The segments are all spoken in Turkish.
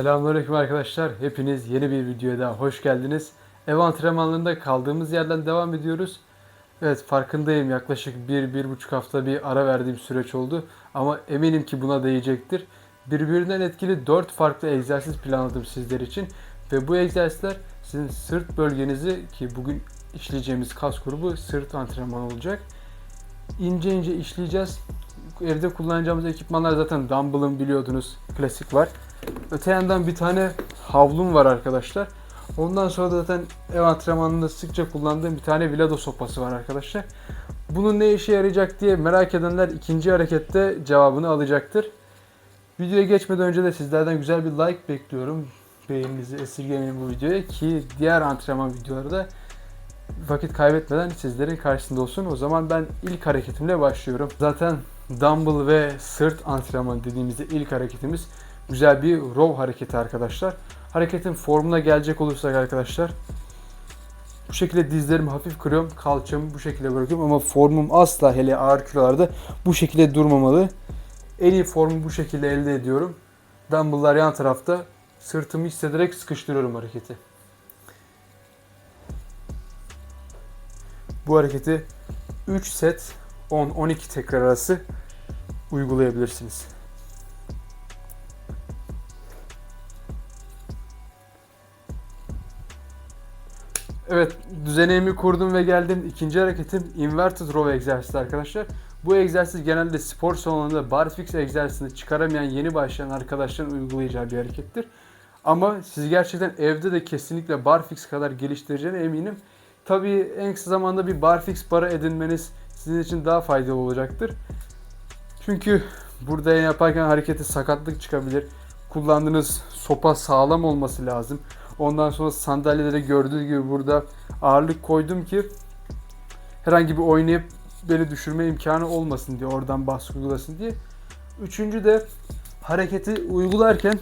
Selamünaleyküm arkadaşlar. Hepiniz yeni bir videoya daha hoş geldiniz. Ev antrenmanlarında kaldığımız yerden devam ediyoruz. Evet farkındayım yaklaşık bir, bir buçuk hafta bir ara verdiğim süreç oldu. Ama eminim ki buna değecektir. Birbirinden etkili 4 farklı egzersiz planladım sizler için. Ve bu egzersizler sizin sırt bölgenizi ki bugün işleyeceğimiz kas grubu sırt antrenmanı olacak. İnce ince işleyeceğiz. Evde kullanacağımız ekipmanlar zaten dumbbell'ın biliyordunuz klasik var. Öte yandan bir tane havlum var arkadaşlar. Ondan sonra da zaten ev antrenmanında sıkça kullandığım bir tane Vilado sopası var arkadaşlar. Bunun ne işe yarayacak diye merak edenler ikinci harekette cevabını alacaktır. Videoya geçmeden önce de sizlerden güzel bir like bekliyorum. Beğeninizi esirgemeyin bu videoya ki diğer antrenman videoları da vakit kaybetmeden sizlerin karşısında olsun. O zaman ben ilk hareketimle başlıyorum. Zaten dumbbell ve sırt antrenmanı dediğimizde ilk hareketimiz güzel bir row hareketi arkadaşlar. Hareketin formuna gelecek olursak arkadaşlar bu şekilde dizlerimi hafif kırıyorum. Kalçamı bu şekilde bırakıyorum ama formum asla hele ağır kilolarda bu şekilde durmamalı. En iyi formu bu şekilde elde ediyorum. Dumbbell'lar yan tarafta. Sırtımı hissederek sıkıştırıyorum hareketi. Bu hareketi 3 set 10-12 tekrar arası uygulayabilirsiniz. Evet, düzenimi kurdum ve geldim. İkinci hareketim inverted row egzersizi arkadaşlar. Bu egzersiz genelde spor salonunda barfix egzersizini çıkaramayan yeni başlayan arkadaşların uygulayacağı bir harekettir. Ama siz gerçekten evde de kesinlikle barfix kadar geliştireceğine eminim. Tabii en kısa zamanda bir barfix bara edinmeniz sizin için daha faydalı olacaktır. Çünkü burada yaparken hareketi sakatlık çıkabilir. Kullandığınız sopa sağlam olması lazım. Ondan sonra sandalyelere gördüğü gibi burada ağırlık koydum ki herhangi bir oynayıp beni düşürme imkanı olmasın diye oradan baskı uygulasın diye. Üçüncü de hareketi uygularken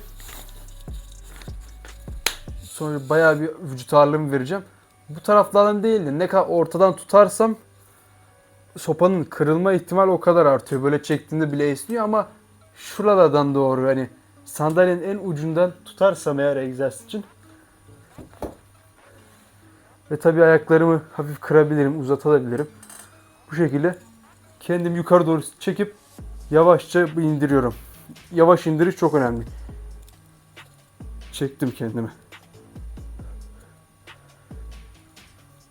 sonra bayağı bir vücut ağırlığımı vereceğim. Bu taraflardan değil de ne kadar ortadan tutarsam sopanın kırılma ihtimali o kadar artıyor. Böyle çektiğinde bile esniyor ama şuralardan doğru hani sandalyenin en ucundan tutarsam eğer egzersiz için ve tabii ayaklarımı hafif kırabilirim, uzatabilirim. Bu şekilde kendimi yukarı doğru çekip yavaşça indiriyorum. Yavaş indiriş çok önemli. Çektim kendimi.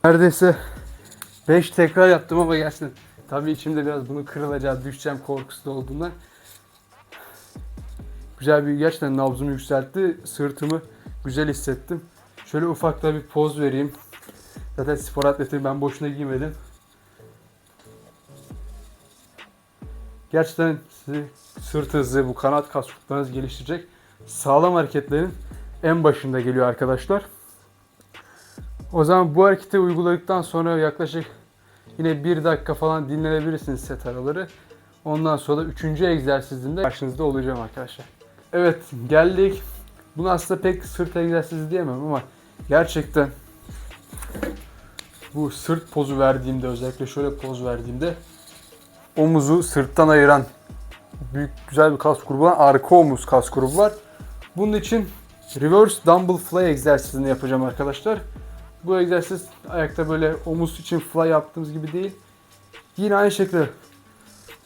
Neredeyse 5 tekrar yaptım ama gerçekten tabii içimde biraz bunu kırılacağı, düşeceğim korkusu da olduğundan güzel bir gerçekten nabzımı yükseltti. Sırtımı güzel hissettim. Şöyle ufak da bir poz vereyim. Zaten spor atleti ben boşuna giymedim. Gerçekten sizi sırt hızı, bu kanat kas kütlerinizi geliştirecek sağlam hareketlerin en başında geliyor arkadaşlar. O zaman bu hareketi uyguladıktan sonra yaklaşık yine bir dakika falan dinlenebilirsiniz set araları. Ondan sonra da üçüncü egzersizinde karşınızda olacağım arkadaşlar. Evet geldik. Bunu aslında pek sırt egzersizi diyemem ama gerçekten bu sırt pozu verdiğimde özellikle şöyle poz verdiğimde omuzu sırttan ayıran büyük güzel bir kas grubu var. Arka omuz kas grubu var. Bunun için reverse dumbbell fly egzersizini yapacağım arkadaşlar. Bu egzersiz ayakta böyle omuz için fly yaptığımız gibi değil. Yine aynı şekilde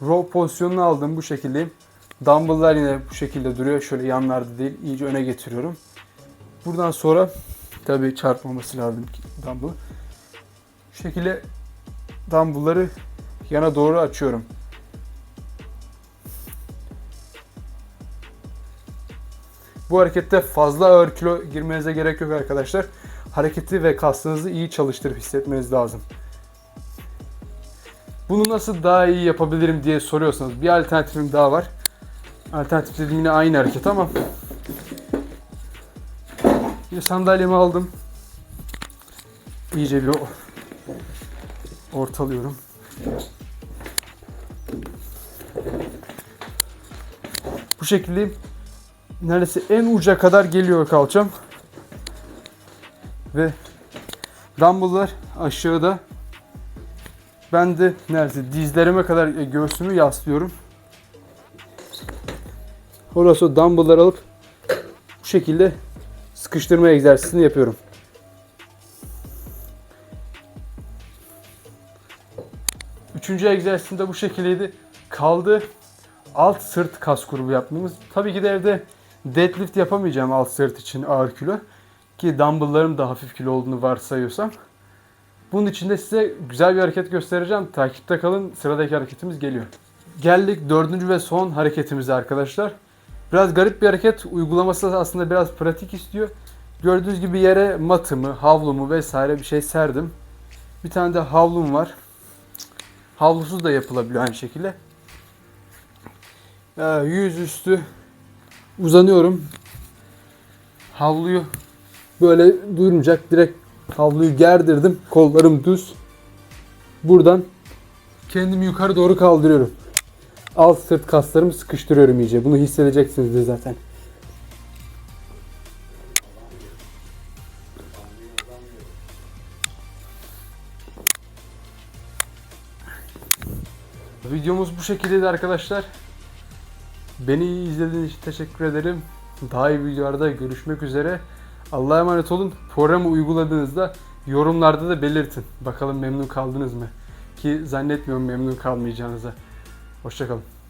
row pozisyonunu aldım bu şekildeyim. Dumbbell'lar yine bu şekilde duruyor. Şöyle yanlarda değil, iyice öne getiriyorum. Buradan sonra tabii çarpmaması lazım dumbbell. Şekilde dumbbell'ları yana doğru açıyorum. Bu harekette fazla ağır kilo girmenize gerek yok arkadaşlar. Hareketi ve kaslarınızı iyi çalıştırıp hissetmeniz lazım. Bunu nasıl daha iyi yapabilirim diye soruyorsanız bir alternatifim daha var. Alternatif dediğim yine aynı hareket ama Yine sandalyemi aldım. İyice bir ortalıyorum. Bu şekilde neredeyse en uca kadar geliyor kalçam. Ve dumbbell'lar aşağıda. Ben de neredeyse dizlerime kadar göğsümü yaslıyorum. Orası dumbbell'lar alıp bu şekilde sıkıştırma egzersizini yapıyorum. Üçüncü egzersizim de bu şekildeydi. Kaldı alt sırt kas grubu yapmamız. Tabii ki de evde deadlift yapamayacağım alt sırt için ağır kilo. Ki dumbbell'larım da hafif kilo olduğunu varsayıyorsam. Bunun için de size güzel bir hareket göstereceğim. Takipte kalın. Sıradaki hareketimiz geliyor. Geldik dördüncü ve son hareketimize arkadaşlar. Biraz garip bir hareket. Uygulaması da aslında biraz pratik istiyor. Gördüğünüz gibi yere matımı, havlumu vesaire bir şey serdim. Bir tane de havlum var. Havlusuz da yapılabiliyor aynı şekilde. Ee, yüz üstü uzanıyorum. Havluyu böyle duyurmayacak direkt havluyu gerdirdim. Kollarım düz. Buradan kendimi yukarı doğru kaldırıyorum. Alt sırt kaslarımı sıkıştırıyorum iyice. Bunu hissedeceksiniz zaten. Videomuz bu şekildeydi arkadaşlar. Beni izlediğiniz için teşekkür ederim. Daha iyi videolarda görüşmek üzere. Allah'a emanet olun. Programı uyguladığınızda yorumlarda da belirtin. Bakalım memnun kaldınız mı? Ki zannetmiyorum memnun kalmayacağınıza. Hoşçakalın.